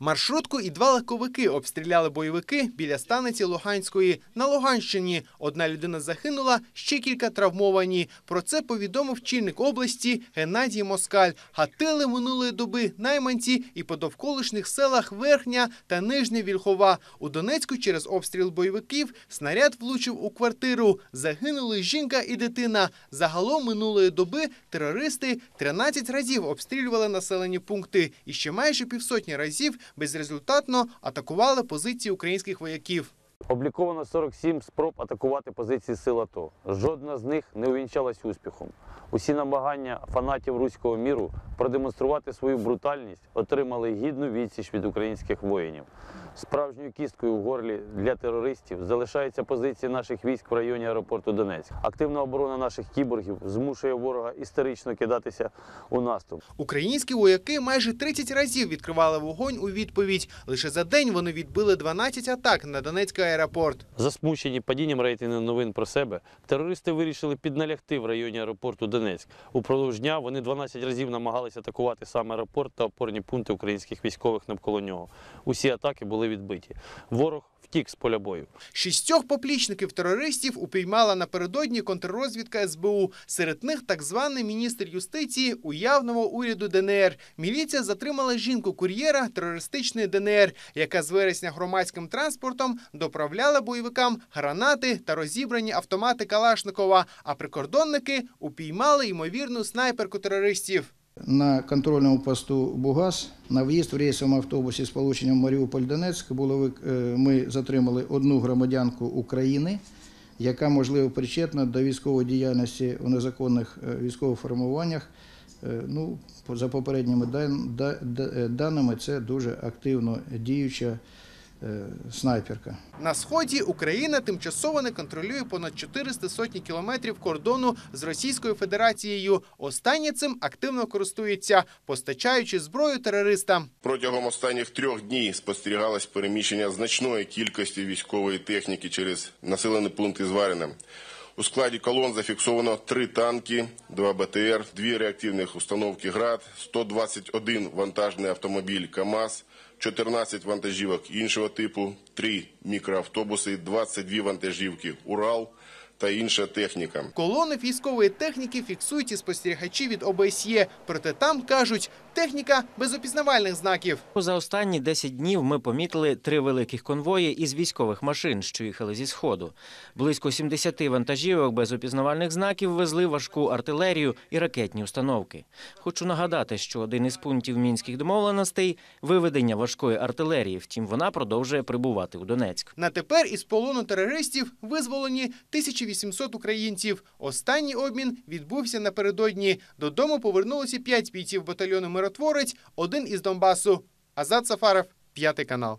Маршрутку і два легковики обстріляли бойовики біля станиці Луганської на Луганщині. Одна людина загинула, ще кілька травмовані. Про це повідомив чинник області Геннадій Москаль. Гатили минулої доби найманці і по довколишніх селах Верхня та Нижня Вільхова. У Донецьку через обстріл бойовиків снаряд влучив у квартиру. Загинули жінка і дитина. Загалом минулої доби терористи 13 разів обстрілювали населені пункти і ще майже півсотні разів безрезультатно атакували позиції українських вояків. Обліковано 47 спроб атакувати позиції сил АТО. Жодна з них не увінчалась успіхом. Усі намагання фанатів руського міру продемонструвати свою брутальність отримали гідну відсіч від українських воїнів. Справжньою кісткою в горлі для терористів залишаються позиції наших військ в районі аеропорту Донецьк. Активна оборона наших кіборгів змушує ворога історично кидатися у наступ. Українські вояки майже 30 разів відкривали вогонь у відповідь. Лише за день вони відбили 12 атак на Донецький аеропорт. Засмучені падінням рейтингу новин про себе, терористи вирішили підналягти в районі аеропорту Донецьк. Упродовж дня вони 12 разів намагалися атакувати сам аеропорт та опорні пункти українських військових навколо нього. Усі атаки були відбиті. Ворог втік з поля бою. Шістьох поплічників терористів упіймала напередодні контррозвідка СБУ. Серед них так званий міністр юстиції уявного уряду ДНР. Міліція затримала жінку-кур'єра терористичної ДНР, яка з вересня громадським транспортом доправляла бойовикам гранати та розібрані автомати Калашникова. А прикордонники упіймали ймовірну снайперку терористів. На контрольному посту Бугас на в'їзд в рейсовому автобусі з полученням Маріуполь-Донецьк е, ми затримали одну громадянку України, яка можливо причетна до військової діяльності у незаконних е, військових формуваннях. Е, Ну, за попередніми дан- да- да- даними, це дуже активно діюча снайперка. На сході Україна тимчасово не контролює понад 400 сотні кілометрів кордону з Російською Федерацією. Останнє цим активно користується, постачаючи зброю терористам. Протягом останніх трьох днів спостерігалось переміщення значної кількості військової техніки через населені пункти з Вариним. У складі колон зафіксовано три танки, два БТР, дві реактивних установки ГРАД, 121 вантажний автомобіль КАМАЗ, 14 вантажівок іншого типу, 3 мікроавтобуси, 22 вантажівки Урал та інша техніка. Колони військової техніки фіксують і спостерігачі від ОБСЄ. Проте там кажуть, техніка без опізнавальних знаків. За останні 10 днів ми помітили три великих конвої із військових машин, що їхали зі сходу. Близько 70 вантажівок без опізнавальних знаків везли важку артилерію і ракетні установки. Хочу нагадати, що один із пунктів мінських домовленостей виведення важкої артилерії. Втім, вона продовжує прибувати у Донецьк. На тепер із полону терористів визволені 1800 українців. Останній обмін відбувся напередодні. Додому повернулося п'ять бійців батальйону миротворець, один із Донбасу. Азат Сафаров, п'ятий канал.